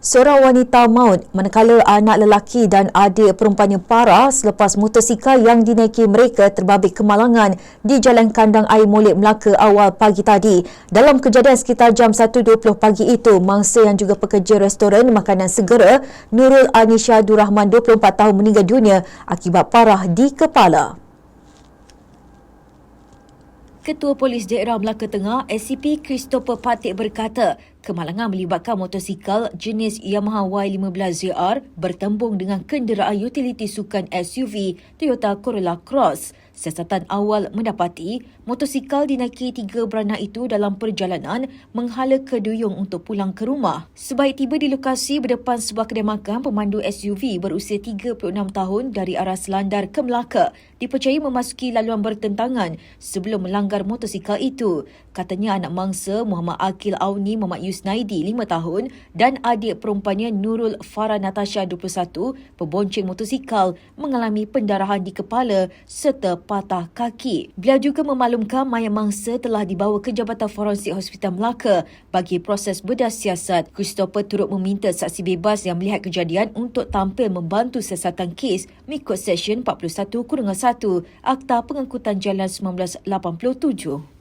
Seorang wanita maut manakala anak lelaki dan adik perempuannya parah selepas motosikal yang dinaiki mereka terbabit kemalangan di Jalan Kandang Air Molek Melaka awal pagi tadi. Dalam kejadian sekitar jam 1.20 pagi itu, mangsa yang juga pekerja restoran makanan segera Nurul Anisha Abdul Rahman 24 tahun meninggal dunia akibat parah di kepala. Ketua Polis Daerah Melaka Tengah, SCP Christopher Patik berkata, kemalangan melibatkan motosikal jenis Yamaha Y15ZR bertembung dengan kenderaan utility sukan SUV Toyota Corolla Cross. Siasatan awal mendapati motosikal dinaiki tiga beranak itu dalam perjalanan menghala ke Duyung untuk pulang ke rumah. Sebaik tiba di lokasi berdepan sebuah kedai makan, pemandu SUV berusia 36 tahun dari arah Selandar ke Melaka dipercayai memasuki laluan bertentangan sebelum melanggar motosikal itu. Katanya anak mangsa Muhammad Akil Auni Muhammad Yusnaidi 5 tahun dan adik perempuannya Nurul Farah Natasha 21 pembonceng motosikal mengalami pendarahan di kepala serta patah kaki. Beliau juga memaklumkan mayat mangsa telah dibawa ke Jabatan Forensik Hospital Melaka bagi proses bedah siasat. Christopher turut meminta saksi bebas yang melihat kejadian untuk tampil membantu siasatan kes mengikut Seksyen 41-1 Akta Pengangkutan Jalan 1987.